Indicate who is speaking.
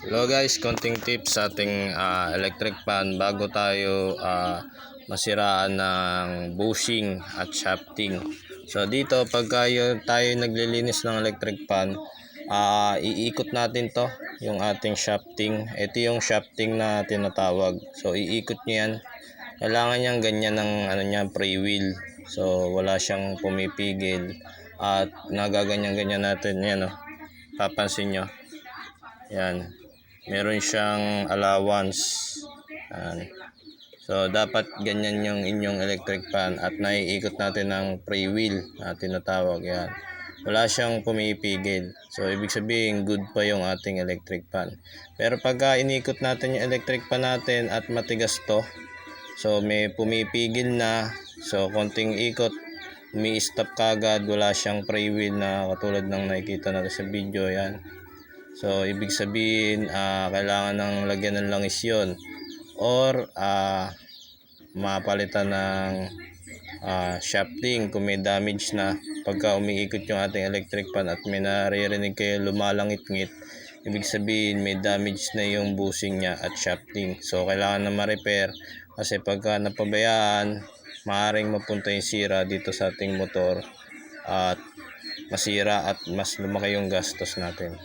Speaker 1: Hello guys, konting tips sa ating ah, electric fan bago tayo ah, masiraan ng bushing at shafting. So dito pag tayo, tayo naglilinis ng electric fan, ah, iikot natin to yung ating shafting. Ito yung shafting na tinatawag. So iikot nyo yan. Kailangan niyang ganyan ng ano niya, pre-wheel. So wala siyang pumipigil. At nagaganyan-ganyan natin yan oh. Papansin nyo. Yan. Meron siyang allowance. Yan. So, dapat ganyan yung inyong electric fan at naiikot natin ng pre-wheel na tinatawag. Yan. Wala siyang pumipigil. So, ibig sabihin, good pa yung ating electric fan. Pero pagka inikot natin yung electric fan natin at matigas to, so may pumipigil na, so konting ikot, umi-stop kagad, wala siyang pre-wheel na katulad ng nakikita natin sa video. Yan. So, ibig sabihin, ah, kailangan ng lagyan ng langis yun. Or, ah, mapalitan ng ah, shafting kung may damage na pagka umiikot yung ating electric fan at may naririnig kayo lumalangit-ngit. Ibig sabihin may damage na yung bushing niya at shafting. So kailangan na ma-repair kasi pagka napabayaan maaaring mapunta yung sira dito sa ating motor at masira at mas lumaki yung gastos natin